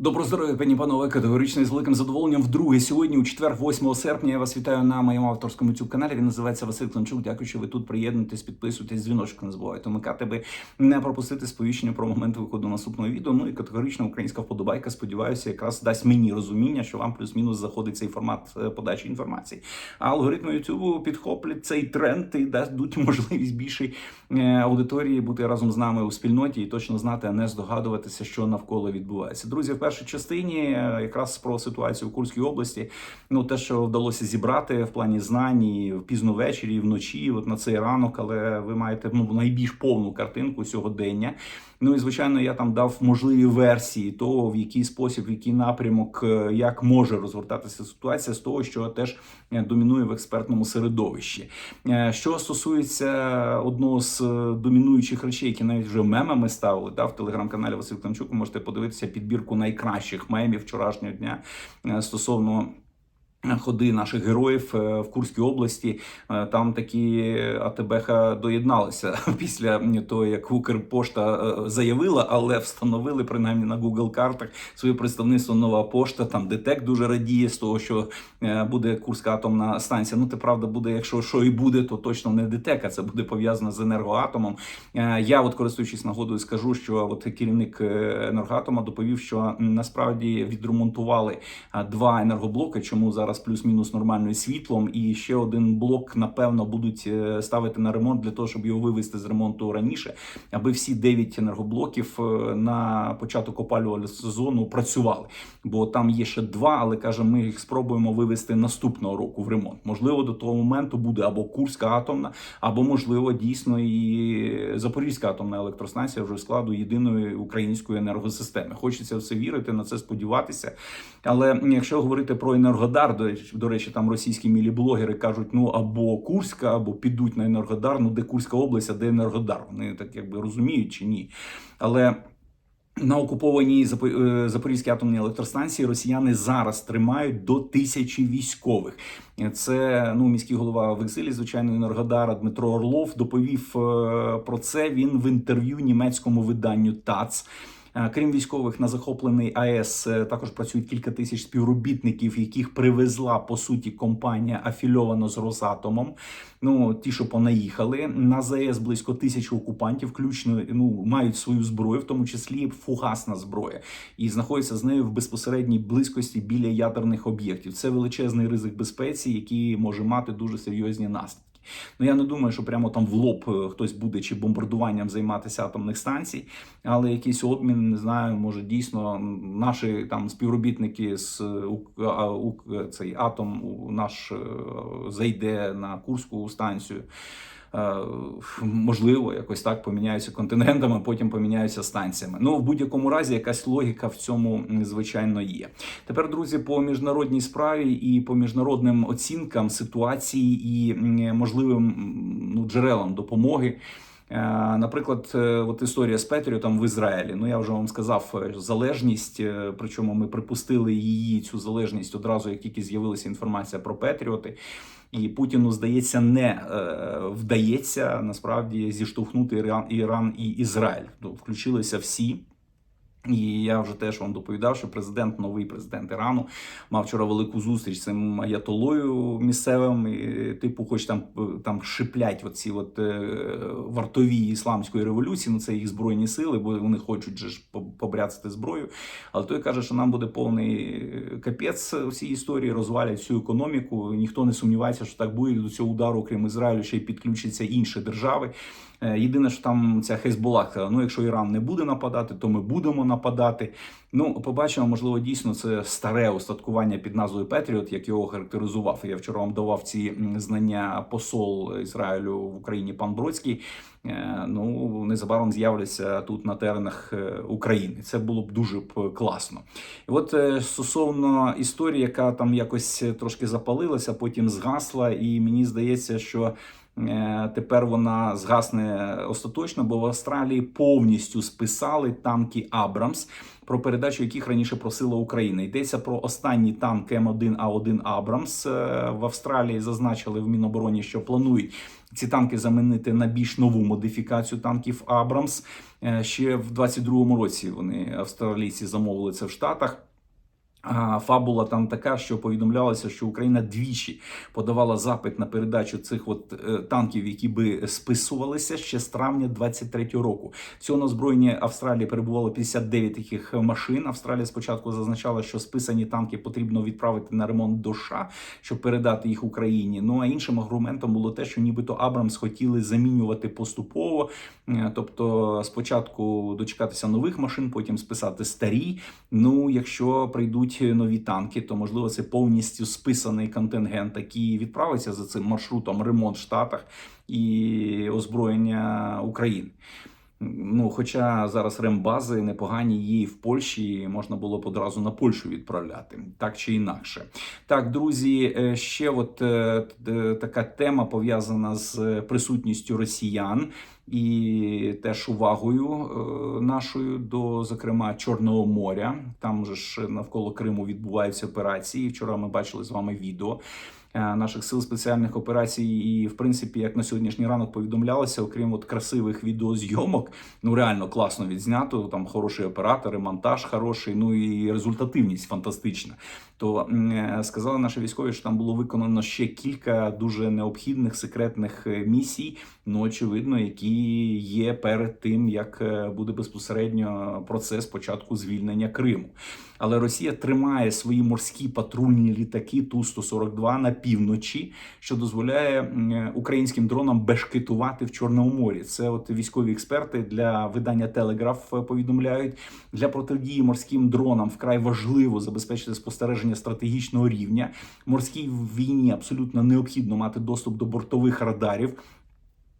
Доброго здоров'я, пані панове, категорично і з великим задоволенням. Вдруге сьогодні, у четвер, 8 серпня, я вас вітаю на моєму авторському youtube каналі. Він називається Василь Климчук. Дякую, що ви тут приєднуєтесь, підписуєтесь, дзвіночок не забувайте вмикати, аби не пропустити сповіщення про момент виходу наступного відео. Ну і категорично українська вподобайка. Сподіваюся, якраз дасть мені розуміння, що вам плюс-мінус заходить цей формат е, подачі інформації. А алгоритми YouTube підхоплять цей тренд і дадуть можливість більшій е, аудиторії бути разом з нами у спільноті і точно знати, а не здогадуватися, що навколо відбувається. Друзі, першій частині е, якраз про ситуацію в Курській області. Ну те, що вдалося зібрати в плані знань і пізно ввечері, вночі, от на цей ранок, але ви маєте ну найбільш повну картинку сьогодення. Ну і звичайно, я там дав можливі версії того, в який спосіб, в який напрямок, е, як може розгортатися ситуація з того, що теж е, домінує в експертному середовищі. Е, Що стосується одного з домінуючих речей, які навіть вже мемами ставили, да, в телеграм-каналі Василь Климчук, можете подивитися підбірку найкращих мемів вчорашнього дня стосовно. Ходи наших героїв е, в Курській області Е, там такі АТБХ доєдналися після того, як Укрпошта е, заявила, але встановили принаймні на Google картах своє представництво нова пошта. Там ДТЕК дуже радіє з того, що е, буде Курська атомна станція. Ну, це правда буде, якщо що і буде, то точно не ДТЕК, а це буде пов'язано з енергоатомом. Е, Я, от користуючись нагодою, скажу, що от керівник е, енергоатома доповів, що насправді відремонтували два енергоблоки. Чому зараз плюс-мінус нормально світлом, і ще один блок, напевно, будуть е, ставити на ремонт для того, щоб його вивести з ремонту раніше, аби всі дев'ять енергоблоків е, на початок опалювального сезону працювали. Бо там є ще два, але каже, ми їх спробуємо вивести наступного року в ремонт. Можливо, до того моменту буде або Курська атомна, або можливо дійсно і Запорізька атомна електростанція вже складу єдиної української енергосистеми. Хочеться в це вірити, на це сподіватися. Але якщо говорити про енергодар, до речі, там російські міліблогери кажуть: ну або Курська, або підуть на енергодар. Ну де Курська область, а де енергодар? Вони так якби розуміють чи ні. Але на окупованій е, Запорізькій атомній електростанції росіяни зараз тримають до тисячі військових. Це ну міський голова в екзилі, звичайно, Енергодара Дмитро Орлов доповів е, про це. Він в інтерв'ю німецькому виданню ТАЦ. Е, Крім військових на захоплений АЕС, е, також працюють кілька тисяч співробітників, яких привезла по суті компанія афільована з Росатомом. Ну ті, що понаїхали на ЗАЕС близько тисячі окупантів, включно ну мають свою зброю, в тому числі фугасна зброя, і знаходяться з нею в безпосередній близькості біля ядерних об'єктів. Це величезний ризик безпеці, який може мати дуже серйозні наслідки. Ну я не думаю, що прямо там в лоб е, хтось буде чи бомбардуванням займатися атомних станцій, але якийсь обмін, не знаю, може дійсно наші там співробітники з е, Ук- цей атом наш е, зайде на Курську станцію. Е, Можливо, якось так поміняються континентами, потім поміняються станціями. Ну в будь-якому разі якась логіка в цьому звичайно є. Тепер, друзі, по міжнародній справі і по міжнародним оцінкам ситуації і можливим ну, джерелам допомоги. Е, Наприклад, е, от історія з Петріотом в Ізраїлі. Ну я вже вам сказав залежність. Причому ми припустили її цю залежність одразу, як тільки з'явилася інформація про Петріоти. І Путіну здається, не е, вдається насправді зіштовхнути Іран, Іран і Ізраїль. Ну, включилися всі. І я вже теж вам доповідав, що президент, новий президент Ірану, мав вчора велику зустріч з цим аятолою місцевим. І, типу, хоч там е, там шиплять оці от е, вартові ісламської революції. Ну це їх збройні сили, бо вони хочуть же ж по- побряцати зброю. Але той каже, що нам буде повний капець у цій історії, розвалять всю економіку. Ніхто не сумнівається, що так буде. До цього удару, крім Ізраїлю, ще й підключаться інші держави. Е, Єдине, що там ця Хезболах, сказала, ну якщо Іран не буде нападати, то ми будемо нападати. Ну, побачимо, можливо, дійсно це старе устаткування під назвою Петріот, як його характеризував. Я вчора вам давав ці знання посол Ізраїлю в Україні пан Бродський. Е, Ну незабаром з'являться тут на теренах е, України. Це було б дуже б класно. І от е, стосовно історії, яка там якось трошки запалилася, потім згасла, і мені здається, що Е, Тепер вона згасне остаточно, бо в Австралії повністю списали танки Абрамс, про передачу яких раніше просила Україна. Йдеться про останні танки М1А1 Абрамс Е, в Австралії. Зазначили в Мінобороні, що планують ці танки замінити на більш нову модифікацію танків Абрамс. Е, Ще в 22-му році вони австралійці замовили це в Штатах. Фабула там така, що повідомлялося, що Україна двічі подавала запит на передачу цих от е, танків, які би списувалися ще з травня 23-го року. Всього на озброєнні Австралії перебувало 59 таких машин. Австралія спочатку зазначала, що списані танки потрібно відправити на ремонт до США, щоб передати їх Україні. Ну а іншим аргументом було те, що нібито Абрамс хотіли замінювати поступово, Е, тобто спочатку дочекатися нових машин, потім списати старі. Ну, якщо прийдуть нові танки, то можливо це повністю списаний контингент, який відправиться за цим маршрутом ремонт в Штатах і озброєння України. Ну, хоча зараз рембази непогані і в Польщі, можна було б одразу на Польщу відправляти, так чи інакше. Так, друзі, е, ще от е, така тема пов'язана з присутністю росіян і теж увагою е, нашою до, зокрема, Чорного моря. Там же ж навколо Криму відбуваються операції. Вчора ми бачили з вами відео. Е, Наших сил спеціальних операцій, і в принципі, як на сьогоднішній ранок повідомлялося, окрім от красивих відеозйомок, ну реально класно відзнято. Там хороші оператори, монтаж хороший, ну і результативність фантастична. То е, сказали наші військові, що там було виконано ще кілька дуже необхідних секретних е, місій. Ну очевидно, які є перед тим, як буде безпосередньо процес початку звільнення Криму. Але Росія тримає свої морські патрульні літаки Ту-142 на півночі, що дозволяє українським дронам бешкетувати в Чорному морі. Це от військові експерти для видання Телеграф повідомляють для протидії морським дронам вкрай важливо забезпечити спостереження стратегічного рівня. Морській війні абсолютно необхідно мати доступ до бортових радарів.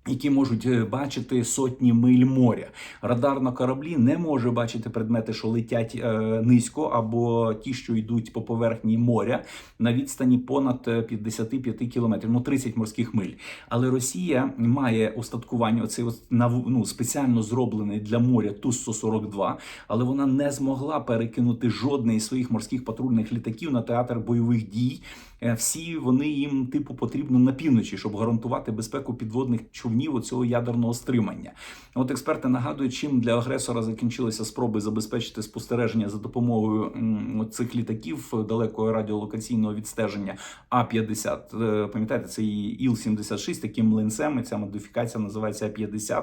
Які можуть е, бачити сотні миль моря. Радар на кораблі не може бачити предмети, що летять е, низько, або ті, що йдуть по поверхні моря на відстані понад е, 55 кілометрів, ну 30 морських миль. Але Росія має устаткування, оцей ну, спеціально зроблений для моря Ту-142, але вона не змогла перекинути жодний із своїх морських патрульних літаків на театр бойових дій. Е, Всі вони їм типу потрібно на півночі, щоб гарантувати безпеку підводних човнів оцього ядерного стримання. От експерти нагадують, чим для агресора закінчилися спроби забезпечити спостереження за допомогою цих літаків далекого радіолокаційного відстеження А-50. Е, Пам'ятаєте, це і Іл-76, таким млинцем, і ця модифікація називається А-50.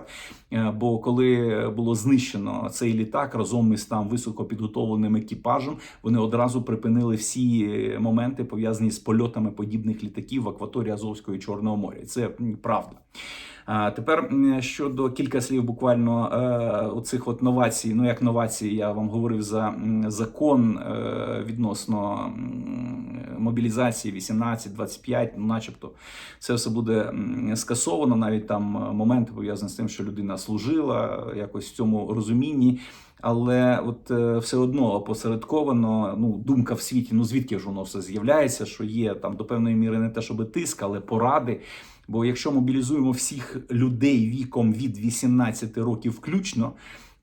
Е, Бо коли було знищено цей літак разом із там високо підготовленим екіпажем, вони одразу припинили всі моменти пов'язані з польотами подібних літаків в акваторії Азовського і Чорного моря. Це правда. А тепер щодо кілька слів буквально е, оцих от новацій. Ну як новації, я вам говорив за закон е, відносно мобілізації 18-25, ну, начебто, це все буде скасовано. Навіть там е, моменти пов'язані з тим, що людина служила якось в цьому розумінні. Але от все одно опосередковано, ну думка в світі, ну звідки ж воно все з'являється, що є там до певної міри не те, щоб тиск, але поради. Бо якщо мобілізуємо всіх людей віком від 18 років включно,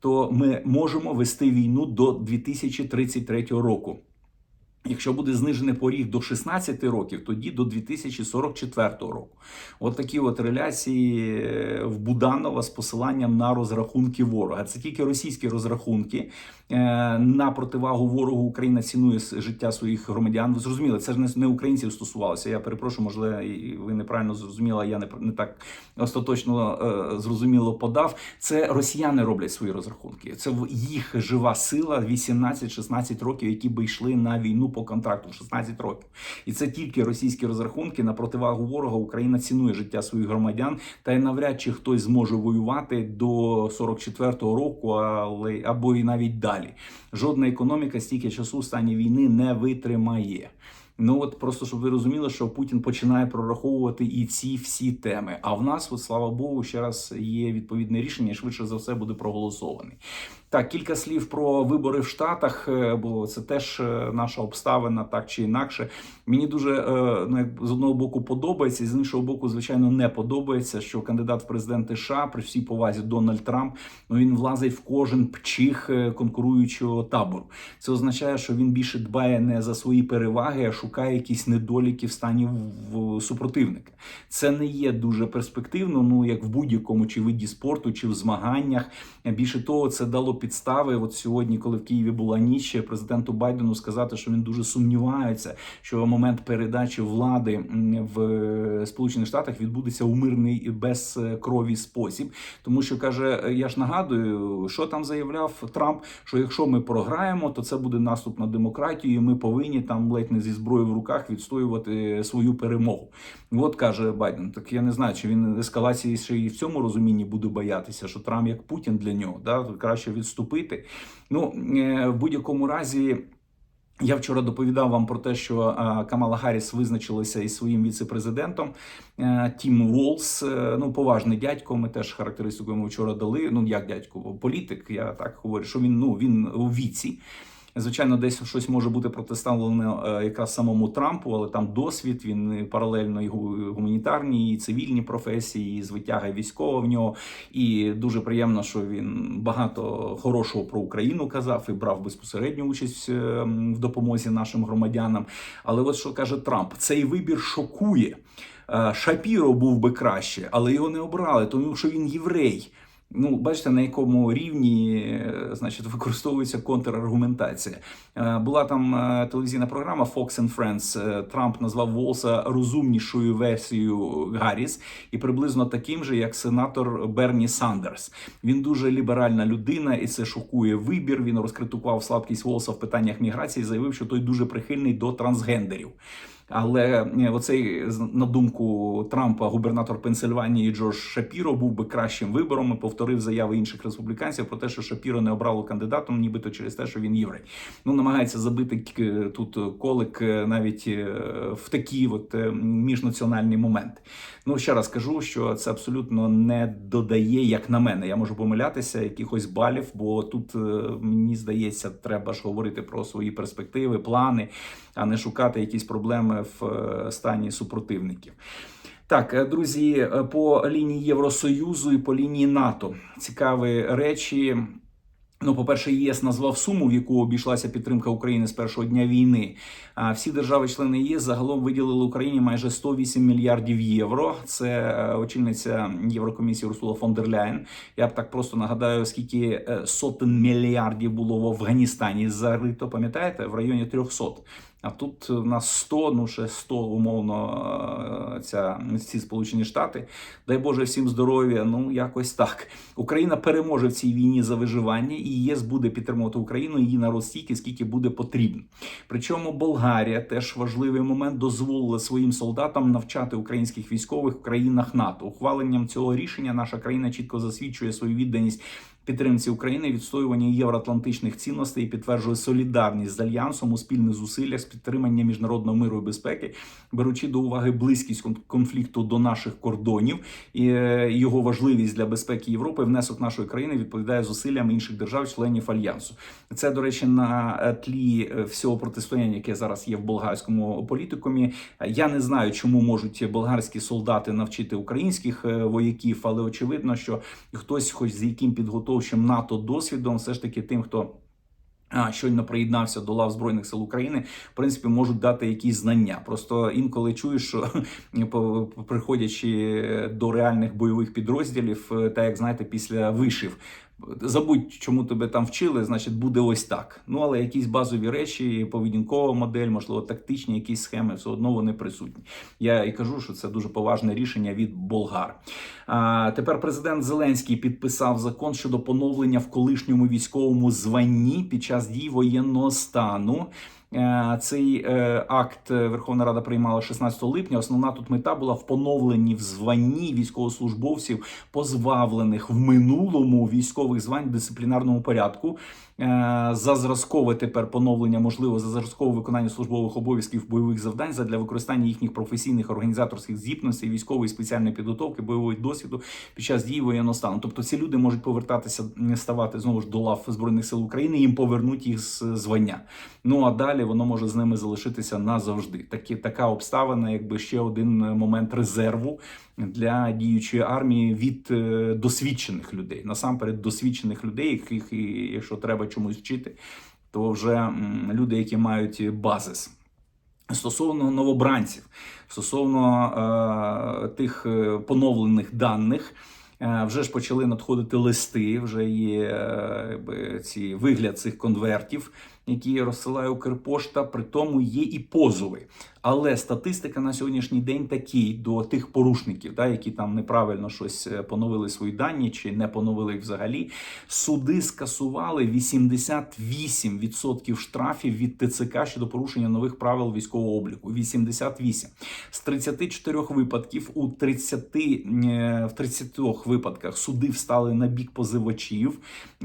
то ми можемо вести війну до 2033 року. Якщо буде знижений поріг до 16 років, тоді до 2044 року. От такі от реляції е, в Буданова з посиланням на розрахунки ворога. Це тільки російські розрахунки на противагу ворогу. Україна цінує життя своїх громадян. Ви зрозуміли, це ж не, українців стосувалося. Я перепрошую, можливо, ви неправильно зрозуміли, я не, не так остаточно е, зрозуміло подав. Це росіяни роблять свої розрахунки. Це їх жива сила 18-16 років, які би йшли на війну по контракту 16 років. І це тільки російські розрахунки на противагу ворога. Україна цінує життя своїх громадян, та й навряд чи хтось зможе воювати до 44-го року, але або і навіть далі. Жодна економіка стільки часу в стані війни не витримає. Ну от просто щоб ви розуміли, що Путін починає прораховувати і ці всі теми. А в нас, от слава Богу, ще раз є відповідне рішення, швидше за все буде проголосований. Так, кілька слів про вибори в Штатах, е, бо це теж е, наша обставина, так чи інакше. Мені дуже е, ну, з одного боку подобається, і з іншого боку, звичайно, не подобається, що кандидат в президенти США при всій повазі Дональд Трамп ну він влазить в кожен пчих конкуруючого табору. Це означає, що він більше дбає не за свої переваги, а шукає якісь недоліки в стані в супротивника. Це не є дуже перспективно. Ну як в будь-якому чи виді спорту, чи в змаганнях. Більше того, це дало підстави. От сьогодні, коли в Києві була ніч, президенту Байдену сказати, що він дуже сумнівається, що момент передачі влади в Сполучених Штатах відбудеться у мирний і без е, крові спосіб, тому що каже: я ж нагадую, що там заявляв Трамп, що якщо ми програємо, то це буде наступ на демократію. і Ми повинні там ледь не зі зброєю в руках відстоювати свою перемогу. От каже Байден. Так я не знаю, чи він ескалації ще і в цьому розумінні буде боятися, що Трамп як Путін для нього, да краще відступити. Ну е, в будь-якому разі. Я вчора доповідав вам про те, що е, Камала Гарріс визначилася із своїм віце-президентом е, Тім Волс. Ну, поважний дядько. Ми теж характеристику йому вчора дали. Ну як дядько, політик. Я так говорю, що він ну він у віці. Звичайно, десь щось може бути протиставлено е, якраз самому Трампу, але там досвід. Він паралельно і гу- гуманітарні, і цивільні професії, і звитяга військова в нього. І дуже приємно, що він багато хорошого про Україну казав і брав безпосередню участь е, в допомозі нашим громадянам. Але от що каже Трамп, цей вибір шокує. Е, Шапіро був би краще, але його не обрали, тому що він єврей. Ну, бачите, на якому рівні е, значить, використовується контраргументація. Е, Була там е, телевізійна програма Fox and Friends. Трамп назвав Волса розумнішою версією Гарріс і приблизно таким же, як сенатор Берні Сандерс. Він дуже ліберальна людина, і це шокує вибір. Він розкритикував слабкість Волса в питаннях міграції, заявив, що той дуже прихильний до трансгендерів. Але е, оцей на думку Трампа, губернатор Пенсильванії Джордж Шапіро був би кращим вибором і повторив заяви інших республіканців про те, що Шапіро не обрало кандидатом, нібито через те, що він єврей. Ну намагається забити к- тут колик е, навіть е, в такі от е, міжнаціональні моменти. Ну ще раз кажу, що це абсолютно не додає, як на мене. Я можу помилятися якихось балів, бо тут е, мені здається, треба ж говорити про свої перспективи, плани, а не шукати якісь проблеми в е, стані супротивників. Так, е, друзі, е, по лінії Євросоюзу і по лінії НАТО цікаві речі. Ну, по-перше, ЄС назвав суму, в яку обійшлася підтримка України з першого дня війни. А всі держави-члени ЄС загалом виділили Україні майже 108 мільярдів євро. Це очільниця Єврокомісії Урсула фон дер Ляєн. Я б так просто нагадаю, скільки сотень мільярдів було в Афганістані зарито. Пам'ятаєте, в районі 300. А тут в нас 100, ну ще 100, умовно, е, ця ці Сполучені Штати. Дай Боже всім здоров'я. Ну якось так. Україна переможе в цій війні за виживання, і ЄС буде підтримувати Україну її народ стільки, скільки буде потрібно. Причому Болгарія теж важливий момент дозволила своїм солдатам навчати українських військових в країнах НАТО. Ухваленням цього рішення наша країна чітко засвідчує свою відданість. Підтримці України відстоювання євроатлантичних цінностей і підтверджує солідарність з альянсом у спільних зусиллях з підтримання міжнародного миру і безпеки, беручи до уваги близькість конфлікту до наших кордонів і е, його важливість для безпеки Європи. Внесок нашої країни відповідає зусиллям інших держав-членів альянсу. Це до речі, на е, тлі е, всього протистояння, яке зараз є в болгарському політикумі. Я не знаю, чому можуть болгарські солдати навчити українських вояків, але очевидно, що хтось, хоч з яким підготовчим НАТО досвідом, все ж таки тим, хто. Щойно приєднався до лав збройних сил України, в принципі, можуть дати якісь знання. Просто інколи чуєш, що приходячи до реальних бойових підрозділів, е, так як знаєте, після вишив. Забудь, чому тебе там вчили, значить буде ось так. Ну але якісь базові речі, поведінкова модель, можливо, тактичні якісь схеми, все одно вони присутні. Я і кажу, що це дуже поважне рішення від болгар. А тепер президент Зеленський підписав закон щодо поновлення в колишньому військовому званні під час дій воєнного стану. Е, Цей е, акт е, Верховна Рада приймала 16 липня. Основна тут мета була в поновленні в званні військовослужбовців, позбавлених в минулому військових звань в дисциплінарному порядку. Е, за зразкове тепер поновлення, можливо, за зразкове виконання службових обов'язків бойових завдань для використання їхніх професійних організаторських здібностей, військової спеціальної підготовки, бойового досвіду під час дії воєнного стану. Тобто ці люди можуть повертатися, ставати знову ж до лав збройних сил України. Їм повернуть їх з звання. Ну а далі воно може з ними залишитися назавжди. Такі така обставина, якби ще один момент резерву для діючої армії від е, досвідчених людей. Насамперед, досвідчених людей, яких, якщо треба чомусь вчити, то вже люди, які мають базис. Стосовно новобранців, стосовно е, тих е, поновлених даних, е, вже ж почали надходити листи, вже є е, ці вигляд цих конвертів, які розсилає Укрпошта. При тому є і позови. Але статистика на сьогоднішній день такий до тих порушників, да, які там неправильно щось е, поновили свої дані чи не поновили їх взагалі. Суди скасували 88% штрафів від ТЦК щодо порушення нових правил військового обліку. 88. З 34 випадків у 30, е, в 30 випадках суди встали на бік позивачів.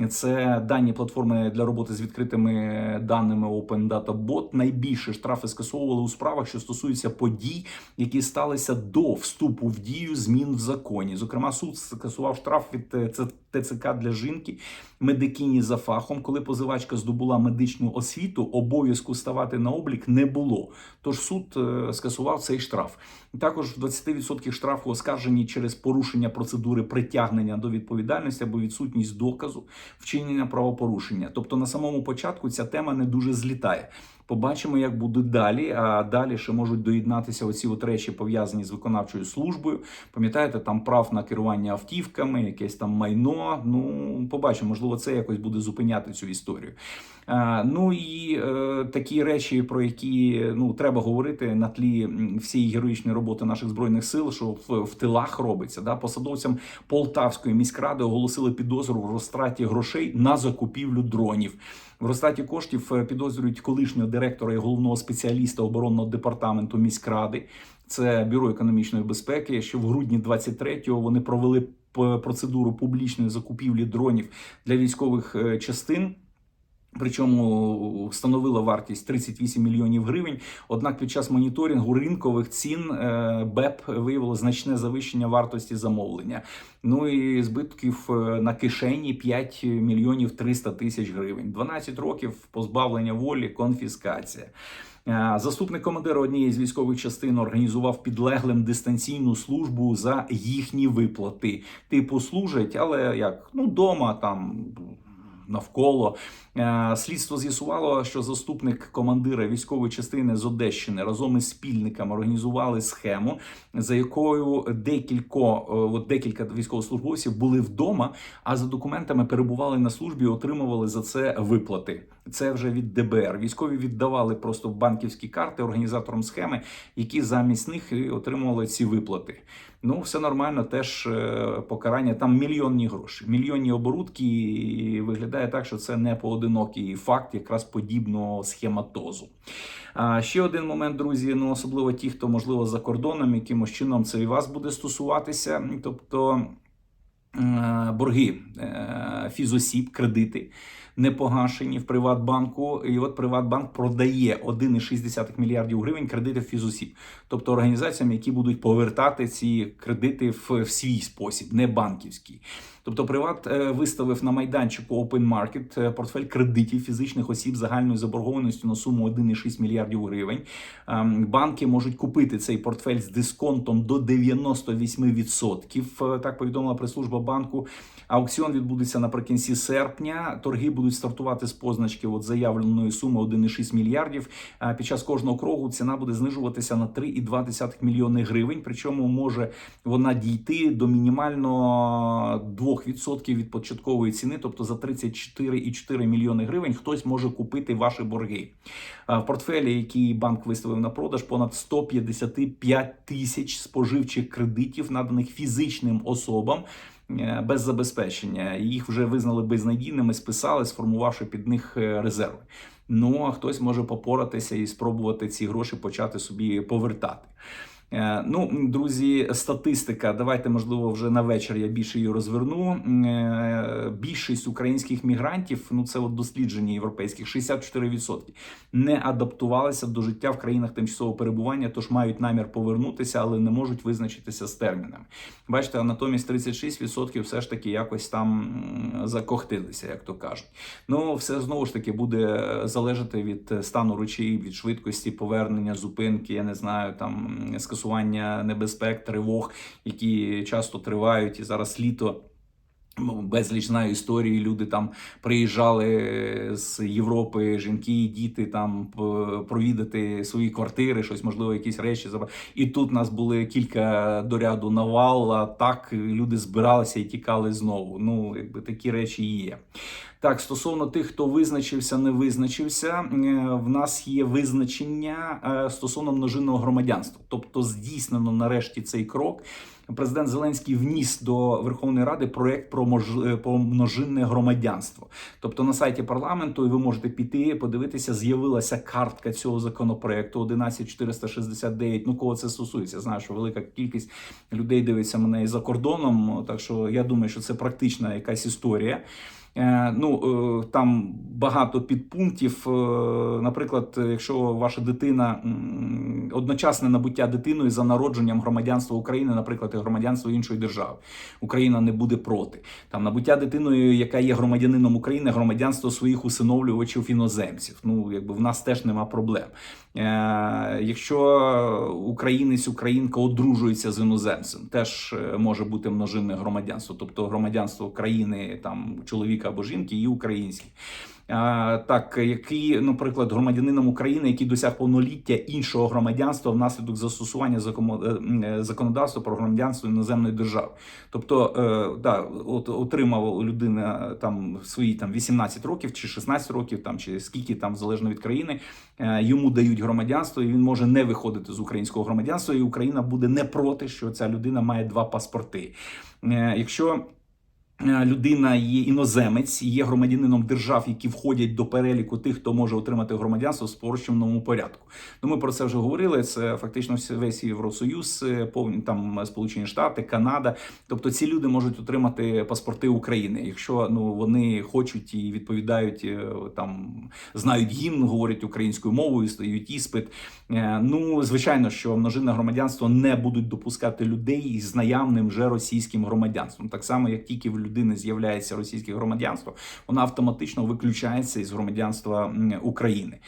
Це дані платформи для роботи з відкритими даними Open Data Bot. Найбільше штрафи скасовували у справах, що стосуються подій, які сталися до вступу в дію змін в законі. Зокрема, суд скасував штраф від е, Ц- ТЦК для жінки, медикині за фахом, коли позивачка здобула медичну освіту, обов'язку ставати на облік не було. Тож суд е, скасував цей штраф. Також в 20% штрафу оскаржені через порушення процедури притягнення до відповідальності або відсутність доказу вчинення правопорушення. Тобто на самому початку ця тема не дуже злітає. Побачимо, як буде далі. А далі ще можуть доєднатися оці от речі, пов'язані з виконавчою службою. Пам'ятаєте, там прав на керування автівками, якесь там майно. Ну, побачимо, можливо, це якось буде зупиняти цю історію. А, ну і е, такі речі, про які ну треба говорити на тлі всієї героїчної роботи наших збройних сил, що в, в тилах робиться. Да? Посадовцям Полтавської міськради оголосили підозру в розтраті грошей на закупівлю дронів. В розтраті коштів е, підозрюють колишнього директора і головного спеціаліста оборонного департаменту міськради. Це бюро економічної безпеки. Що в грудні 23-го вони провели процедуру публічної закупівлі дронів для військових е, частин. Причому встановила вартість 38 мільйонів гривень. Однак під час моніторингу ринкових цін е, БЕП виявило значне завищення вартості замовлення. Ну і збитків е, на кишені 5 мільйонів 300 тисяч гривень. 12 років позбавлення волі, конфіскація. Е, Заступник командира однієї з військових частин організував підлеглим дистанційну службу за їхні виплати. Типу служать, але як ну дома там. Навколо слідство з'ясувало, що заступник командира військової частини з Одещини разом із спільниками організували схему, за якою декілько е, от декілька військовослужбовців були вдома, а за документами перебували на службі, і отримували за це виплати. Це вже від ДБР. Військові віддавали просто банківські карти організаторам схеми, які замість них отримували ці виплати. Ну, все нормально, теж е, покарання. Там мільйонні гроші, мільйонні оборудки. І виглядає так, що це не поодинокий факт, якраз подібного схематозу. Ще один момент, друзі. Ну особливо ті, хто можливо за кордоном, якимось чином це і вас буде стосуватися. Тобто е, борги е, фізосіб, кредити не погашені в Приватбанку. І от Приватбанк продає 1,6 мільярдів гривень кредитів фізосіб, тобто організаціям, які будуть повертати ці кредити в, в свій спосіб, не банківський. Тобто Приват е, виставив на майданчику Open Market е, портфель кредитів фізичних осіб загальною заборгованістю на суму 1,6 мільярдів гривень. Ем, Банки можуть купити цей портфель з дисконтом до 98%, е, Так повідомила прес-служба банку. Аукціон відбудеться наприкінці серпня. Торги будуть стартувати з позначки от заявленої суми 1,6 мільярдів. А Під час кожного кругу ціна буде знижуватися на 3,2 мільйони гривень. Причому може вона дійти до мінімально 2% від початкової ціни, тобто за 34,4 мільйони гривень. Хтось може купити ваші борги. В портфелі, який банк виставив на продаж, понад 155 тисяч споживчих кредитів, наданих фізичним особам. Е, Без забезпечення їх вже визнали безнадійними, списали, сформувавши під них е, резерви. Ну а хтось може попоратися і спробувати ці гроші почати собі повертати. Е, Ну, друзі, статистика. Давайте, можливо, вже на вечір я більше її розверну. Е, Більшість українських мігрантів, ну це от дослідження європейських, 64% не адаптувалися до життя в країнах тимчасового перебування, тож мають намір повернутися, але не можуть визначитися з термінами. Бачите, а натомість 36% все ж таки якось там закохтилися, як то кажуть. Ну, все знову ж таки буде залежати від стану речей, від швидкості повернення, зупинки, я не знаю, там скасування небезпек, тривог, які часто тривають, і зараз літо. Ну, Безліч знаю історії. Люди там приїжджали з Європи, жінки, і діти там провідати свої квартири, щось можливо, якісь речі. І тут нас були кілька до ряду навал. А так люди збиралися і тікали знову. Ну, якби такі речі є. Так, стосовно тих, хто визначився, не визначився, е, в нас є визначення е, стосовно множинного громадянства, тобто здійснено нарешті цей крок. Президент Зеленський вніс до Верховної Ради проект про мож... е, про множинне громадянство. Тобто на сайті парламенту, і ви можете піти подивитися, з'явилася картка цього законопроекту 11469. Ну кого це стосується? Знаю, що велика кількість людей дивиться мене і за кордоном. Так що я думаю, що це практична якась історія. Е, Ну е, там багато підпунктів. Е, Наприклад, якщо ваша дитина одночасне набуття дитиною за народженням громадянства України, наприклад, і громадянство іншої держави, Україна не буде проти. Там набуття дитиною, яка є громадянином України, громадянство своїх усиновлювачів іноземців. Ну якби в нас теж нема проблем. Е, Якщо українець, українка одружується з іноземцем, теж е, може бути множинне громадянство, тобто громадянство країни там чоловіка або жінки і українське. Так, який, наприклад, громадянином України, який досяг повноліття іншого громадянства внаслідок застосування е, е, законодавства про громадянство іноземної держави. Тобто, е, да, от отримав людина там свої там 18 років чи 16 років, там чи скільки там залежно від країни, йому дають громадянство, і він може не виходити з українського громадянства, і Україна буде не проти, що ця людина має два паспорти. Якщо людина є іноземець, є громадянином держав, які входять до переліку тих, хто може отримати громадянство в спрощеному порядку. Ну, ми про це вже говорили. Це фактично весь Євросоюз, е, повні там Сполучені Штати, Канада. Тобто ці люди можуть отримати паспорти України, якщо ну вони хочуть і відповідають е, там, знають гімн, говорять українською мовою, стають іспит. Е, Ну, звичайно, що множинне громадянство не будуть допускати людей із наявним вже російським громадянством. Так само, як тільки в людини з'являється російське громадянство, вона автоматично виключається із громадянства України.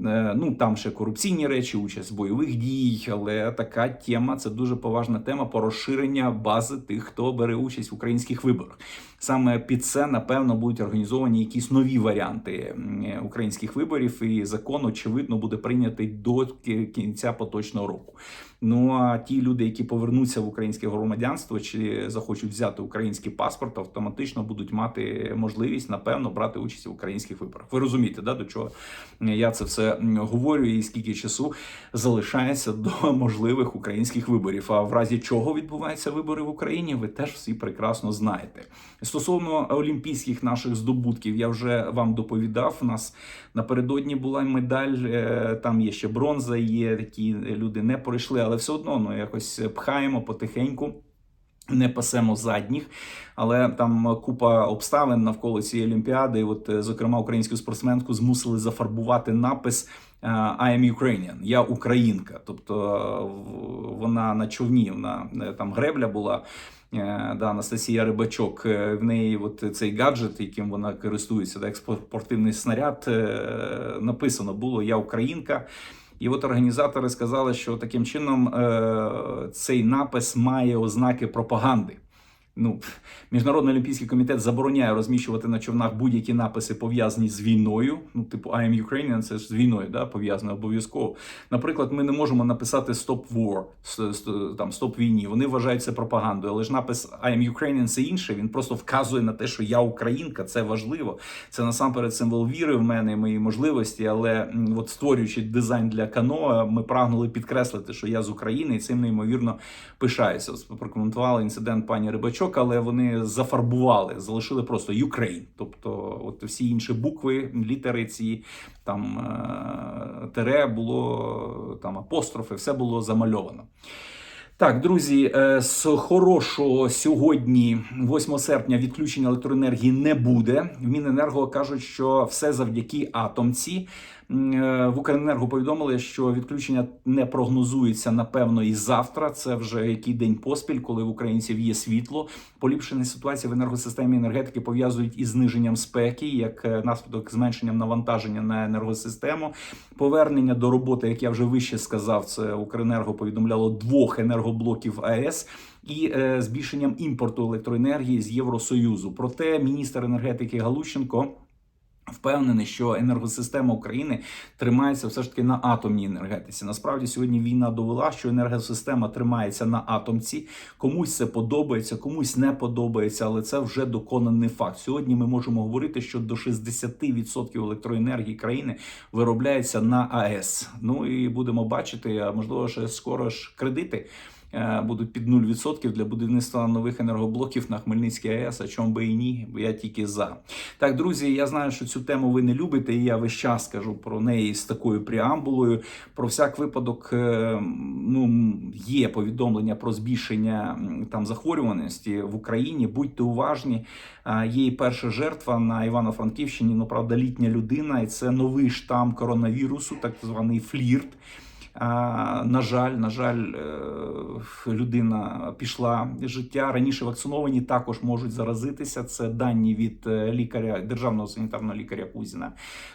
Е, Ну там ще корупційні речі, участь в бойових дій, але така тема це дуже поважна тема по розширення бази тих, хто бере участь в українських виборах. Саме під це напевно будуть організовані якісь нові варіанти українських виборів, і закон очевидно буде прийнятий до кінця поточного року. Ну а ті люди, які повернуться в українське громадянство чи захочуть взяти український паспорт, автоматично будуть мати можливість напевно брати участь в українських виборах. Ви розумієте, да, до чого я це все говорю, і скільки часу залишається до можливих українських виборів. А в разі чого відбуваються вибори в Україні, ви теж всі прекрасно знаєте. Стосовно олімпійських наших здобутків, я вже вам доповідав. У нас напередодні була медаль, е, там є ще бронза, є такі люди не пройшли, але все одно ну, якось пхаємо потихеньку. Не пасемо задніх, але там купа обставин навколо цієї олімпіади. От, е, зокрема, українську спортсменку змусили зафарбувати напис е, I am Ukrainian, я українка. Тобто е, вона на човні, вона там гребля була. Да, Анастасія Рибачок, в неї от цей гаджет, яким вона користується, да, як спортивний снаряд, написано було Я Українка. І от організатори сказали, що таким чином е, цей напис має ознаки пропаганди. Ну, Міжнародний олімпійський комітет забороняє розміщувати на човнах будь-які написи пов'язані з війною. Ну, типу, I am Ukrainian, це ж з війною, да, пов'язано обов'язково. Наприклад, ми не можемо написати Stop War, там Stop війні. Вони вважають це пропагандою, але ж напис I am Ukrainian це інше. Він просто вказує на те, що я українка, це важливо. Це насамперед символ віри в мене, і мої можливості. Але от створюючи дизайн для каноа, ми прагнули підкреслити, що я з України, і цим неймовірно пишаюся. Ось Прокоментувала інцидент пані Рибачок. Значок, але вони зафарбували, залишили просто Ukraine. Тобто, от всі інші букви, літери ці там е, тере було там апострофи, все було замальовано. Так, друзі, е, з хорошого сьогодні, 8 серпня, відключення електроенергії не буде. В Міненерго кажуть, що все завдяки атомці. Е, В Укренерго повідомили, що відключення не прогнозується напевно і завтра. Це вже який день поспіль, коли в українців є світло. Поліпшення ситуації в енергосистемі енергетики пов'язують із зниженням спеки, як е, наслідок зменшенням навантаження на енергосистему. Повернення до роботи, як я вже вище сказав, це Укренерго повідомляло двох енергоблоків АЕС. І е, збільшенням імпорту електроенергії з Євросоюзу. Проте міністр енергетики Галущенко Впевнений, що енергосистема України тримається все ж таки на атомній енергетиці. Насправді сьогодні війна довела, що енергосистема тримається на атомці. Комусь це подобається, комусь не подобається, але це вже доконаний факт. Сьогодні ми можемо говорити, що до 60% електроенергії країни виробляється на АЕС. Ну і будемо бачити, а можливо, ще скоро ж кредити. Е, Будуть під 0% для будівництва нових енергоблоків на Хмельницькій АЕС, а чому би і ні, бо я тільки за. Так, друзі, я знаю, що цю тему ви не любите, і я весь час кажу про неї з такою преамбулою. Про всяк випадок е, ну, є повідомлення про збільшення там захворюваності в Україні. Будьте уважні. Є і перша жертва на Івано-Франківщині, ну правда, літня людина, і це новий штам коронавірусу, так званий флірт. На жаль, на жаль, е, людина пішла з життя. Раніше вакциновані також можуть заразитися. Це дані від е, лікаря державного санітарного лікаря Кузіна.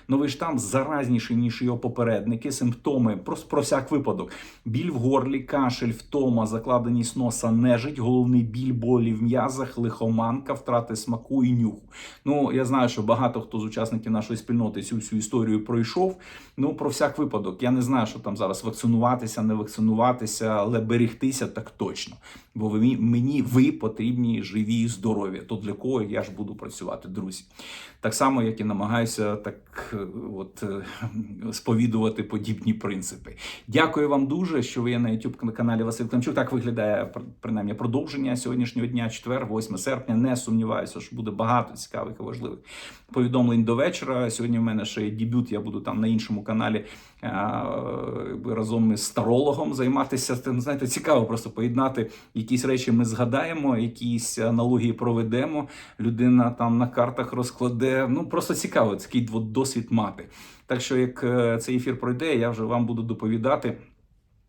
Новий штам заразніший ніж його попередники. Симптоми просто про всяк випадок: біль в горлі, кашель, втома, закладеність носа, нежить, головний біль, болі в м'язах, лихоманка, втрати смаку і нюху. Ну я знаю, що багато хто з учасників нашої спільноти цю всю історію пройшов. Ну про всяк випадок. Я не знаю, що там зараз вакцинуватися, не вакцинуватися, але берегтися так точно. Бо ви мені ви потрібні живі і здорові. То для кого я ж буду працювати, друзі? Так само, як і намагаюся так е, от е, сповідувати подібні принципи. Дякую вам дуже, що ви є на youtube каналі Василь Климчук. Так виглядає пр- принаймні продовження сьогоднішнього дня, четвер, 8 серпня. Не сумніваюся, що буде багато цікавих і важливих повідомлень до вечора. Сьогодні в мене ще є дебют. Я буду там на іншому каналі е, разом із старологом займатися. Тим знаєте, цікаво просто поєднати якісь речі. Ми згадаємо, якісь аналогії проведемо. Людина там на картах розкладе. Ну просто цікаво такий досвід мати. Так що, як е, цей ефір пройде, я вже вам буду доповідати.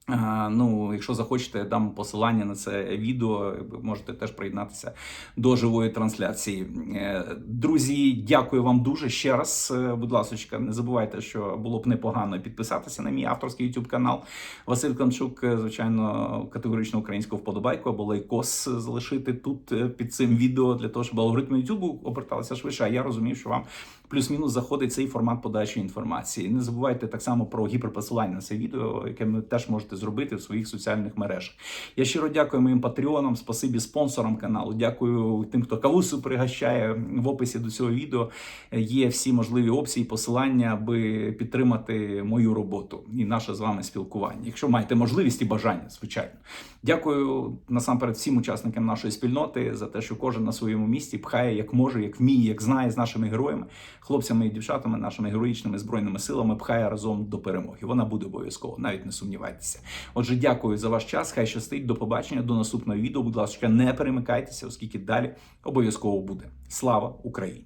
А, Ну, якщо захочете, дам посилання на це відео. Ви можете теж приєднатися до живої трансляції. Е, Друзі, дякую вам дуже ще раз. Е, Будь ласка, не забувайте, що було б непогано підписатися на мій авторський YouTube канал. Василь Климчук, е, звичайно, категорично українську вподобайку або лайкос залишити тут е, під цим відео для того, щоб алгоритми YouTube оберталися швидше. А я розумію, що вам плюс-мінус заходить цей формат подачі інформації. Не забувайте так само про гіперпосилання на це відео, яке ви теж можете зробити в своїх соціальних мережах. Я щиро дякую моїм патреонам, спасибі спонсорам каналу. Дякую тим, хто кавусу пригощає. В описі до цього відео є всі можливі опції, посилання, аби підтримати мою роботу і наше з вами спілкування. Якщо маєте можливість і бажання, звичайно. Дякую насамперед всім учасникам нашої спільноти за те, що кожен на своєму місці пхає як може, як вміє, як знає з нашими героями, хлопцями і дівчатами, нашими героїчними збройними силами, пхає разом до перемоги. Вона буде обов'язково, навіть не сумнівайтеся. Отже, дякую за ваш час. Хай щастить. До побачення, до наступного відео. Будь ласка, не перемикайтеся, оскільки далі обов'язково буде. Слава Україні!